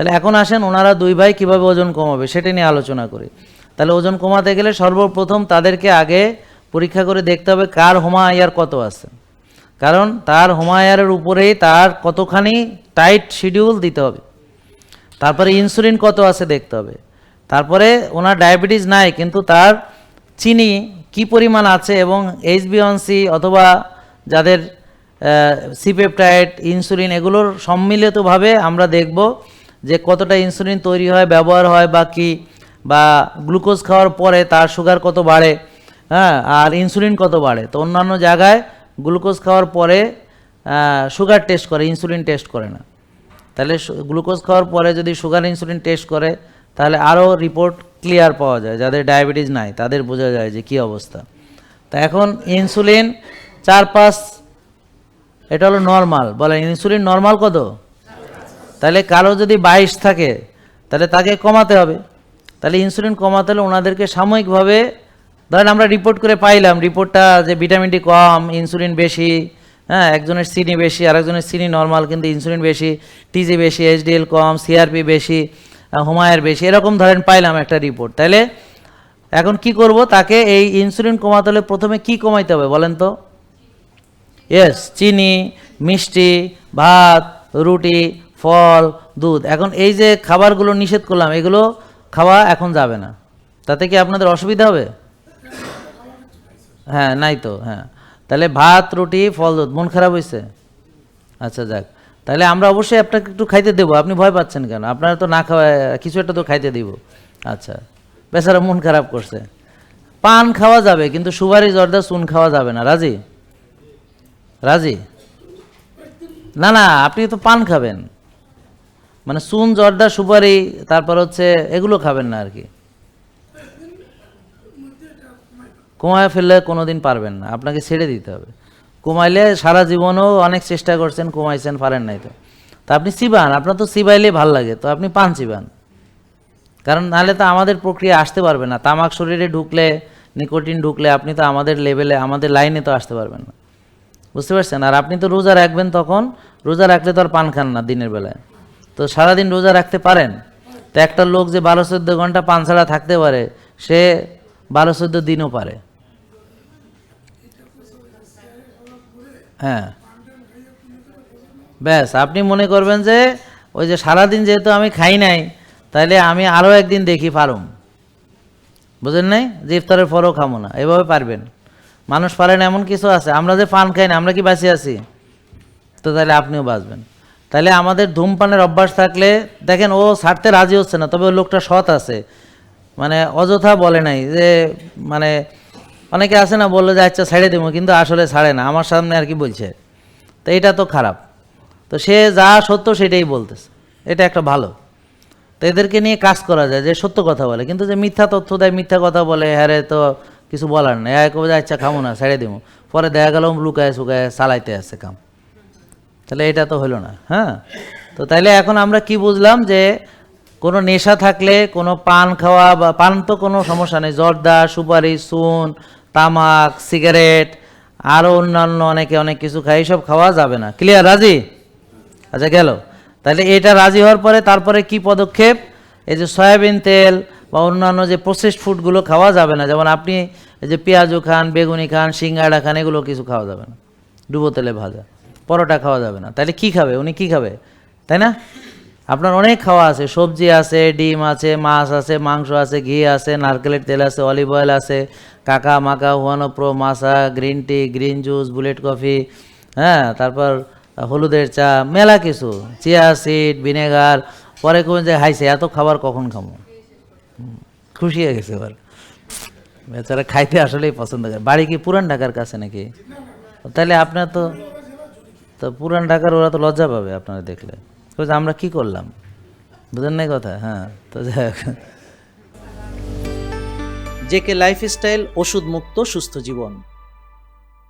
তাহলে এখন আসেন ওনারা দুই ভাই কীভাবে ওজন কমাবে সেটা নিয়ে আলোচনা করি। তাহলে ওজন কমাতে গেলে সর্বপ্রথম তাদেরকে আগে পরীক্ষা করে দেখতে হবে কার হোমা আয়ার কত আছে। কারণ তার হোমায়ারের উপরেই তার কতখানি টাইট শিডিউল দিতে হবে। তারপরে ইনসুলিন কত আছে দেখতে হবে। তারপরে ওনার ডায়াবেটিস নাই, কিন্তু তার চিনি কি পরিমাণ আছে এবং এইচ এইচবিওয়ানসি অথবা যাদের সিপেপটাইড ইনসুলিন এগুলোর সম্মিলিতভাবে আমরা দেখব যে কতটা ইনসুলিন তৈরি হয়, ব্যবহার হয় বা কি, বা গ্লুকোজ খাওয়ার পরে তার সুগার কত বাড়ে হ্যাঁ আর ইনসুলিন কত বাড়ে। তো অন্যান্য জায়গায় গ্লুকোজ খাওয়ার পরে সুগার টেস্ট করে ইনসুলিন টেস্ট করে না। তাহলে গ্লুকোজ খাওয়ার পরে যদি সুগার ইনসুলিন টেস্ট করে, তাহলে আরও রিপোর্ট ক্লিয়ার পাওয়া যায়। যাদের ডায়াবেটিস নাই, তাদের বোঝা যায় যে কী অবস্থা। তা এখন ইনসুলিন চার পাঁচ এটা হলো নর্মাল বলেন ইনসুলিন নর্মাল কত? তাহলে কারও যদি বাইশ থাকে, তাহলে তাকে কমাতে হবে। তাহলে ইনসুলিন কমাতে হলে ওনাদেরকে সাময়িকভাবে, ধরেন আমরা রিপোর্ট করে পাইলাম রিপোর্টটা যে ভিটামিন ডি কম ইনসুলিন বেশি হ্যাঁ একজনের সিনি বেশি, আরেকজনের সিনি নর্মাল কিন্তু ইনসুলিন বেশি টিজি বেশি এইচডিএল কম সিআরপি বেশি হুমায়ের বেশি, এরকম ধরেন পাইলাম একটা রিপোর্ট তাহলে এখন কি করব? তাকে এই ইনসুলিন কমাতে হলে প্রথমে কি কমাইতে হবে বলেন তো? ইয়েস চিনি, মিষ্টি, ভাত, রুটি ফল, দুধ। এখন এই যে খাবারগুলো নিষেধ করলাম, এগুলো খাওয়া এখন যাবে না। তাতে কি আপনাদের অসুবিধা হবে? হ্যাঁ নাই তো হ্যাঁ। তাহলে ভাত, রুটি, ফল, দুধ, মন খারাপ হয়েছে আচ্ছা যাক। তাহলে আমরা অবশ্যই আপনাকে একটু খাইতে দেবো। আপনি ভয় পাচ্ছেন কেন? আপনারা তো না খাওয়া কিছু একটা তো খাইতে দিব। আচ্ছা। বেচারা মন খারাপ করছে। পান খাওয়া যাবে, কিন্তু সুপারি, জর্দা, চুন খাওয়া যাবে না। রাজি? রাজি? না না, আপনি তো পান খাবেন। মানে সুন, জর্দা, সুপারি, তারপর হচ্ছে এগুলো খাবেন না আর কি। কমায় ফেললে কোনো দিন পারবেন না, আপনাকে ছেড়ে দিতে হবে। কমাইলে সারা জীবনও অনেক চেষ্টা করছেন, কমাইছেন, পারেন নাই তো। তা আপনি চিবান আপনার তো চিবাইলে ভালো লাগে, তো আপনি পান চিবান কারণ নাহলে তো আমাদের প্রক্রিয়া আসতে পারবে না, তামাক শরীরে ঢুকলে, নিকোটিন ঢুকলে আপনি তো আমাদের লেভেলে, আমাদের লাইনে তো আসতে পারবেন না। বুঝতে পারছেন? আর আপনি তো রোজা রাখবেন তখন, রোজা রাখলে তো আর পান খান না দিনের বেলায়। তো সারাদিন রোজা রাখতে পারেন? তো একটা লোক যে বারো চোদ্দ ঘণ্টা পান ছাড়া থাকতে পারে, সে বারো চোদ্দ দিনও পারে। হ্যাঁ। ব্যাস, আপনি মনে করবেন যে, ওই যে সারাদিন যেহেতু আমি খাই নাই তাহলে আমি আরও একদিন দেখি পারুম। বুঝেন নাই? যে ইফতারের পরও খাব না, এভাবে পারবেন। মানুষ পারে না এমন কিছু আছে, আমরা যে পান খাই না, আমরা কি বাঁচিয়ে আছি? তো তাহলে আপনিও বাঁচবেন। তাহলে আমাদের ধূমপানের অভ্যাস থাকলে, দেখেন ও ছাড়তে রাজি হচ্ছে না, তবে লোকটা সৎ আছে। মানে অযথা বলে নাই যে মানে অনেকে আছে না, বলল যে আচ্ছা ছেড়ে দেবো কিন্তু আসলে ছাড়ে না, আমার সামনে আর কি বলছে? তো এটা তো খারাপ। তো সে যা সত্য সেটাই বলতেছে, এটা একটা ভালো। তো এদেরকে নিয়ে কাজ করা যায়, যে সত্য কথা বলে, কিন্তু যে মিথ্যা তথ্য দেয়, মিথ্যা কথা বলে, হ্যারে, তো কিছু বলার নেই। এক যে আচ্ছা খাব না, ছেড়ে দেবো পরে দেখা গেল লুকায় শুকায় চালাইতে আছে কাম। তাহলে এটা তো হলো না হ্যাঁ? তো তাইলে এখন আমরা কি বুঝলাম যে কোনো নেশা থাকলে কোনো পান খাওয়া বা পান তো কোনো সমস্যা নেই, জর্দা সুপারি চুন, তামাক, সিগারেট আরও অন্যান্য অনেকে অনেক কিছু খায়, এইসব খাওয়া যাবে না। ক্লিয়ার রাজি? আচ্ছা গেল। তাহলে এটা রাজি হওয়ার পরে তারপরে কি পদক্ষেপ? এই যে সয়াবিন তেল বা অন্যান্য যে প্রসেসড ফুডগুলো খাওয়া যাবে না, যেমন আপনি এই যে পেঁয়াজু খান, বেগুনি খান, সিঙ্গাড়া খান, এগুলো কিছু খাওয়া যাবে না। ডুবো তেলে ভাজা। পরোটা খাওয়া যাবে না। তাহলে কি খাবে? উনি কি খাবে? তাই না? আপনার অনেক খাওয়া আছে। সবজি আছে, ডিম আছে, মাছ আছে, মাংস আছে, ঘি আছে, নারকেলের তেল আছে, অলিভ অয়েল আছে, কাকা, মাকা, হুয়ানো প্রো মাসা green tea, green juice, bullet coffee হ্যাঁ তারপর হলুদের চা, মেলা কিছু। চিয়া সিড, ভিনেগার, পরে কোন যে, হাইছে, এত খাবার কখন খামো খুশি হয়ে গেছে এবার। বেচারা খাইতে আসলেই পছন্দ করে। বাড়ি কি পুরান ঢাকার কাছে নাকি? তাহলে আপনার তো তো পুরান ঢাকার ওরা তো লজ্জা পাবে আপনারা দেখলে। আমরা কি করলাম? বুঝেন নাই কথা? হ্যাঁ তো যাই। জেকে লাইফস্টাইল ওষুধ মুক্ত সুস্থ জীবন।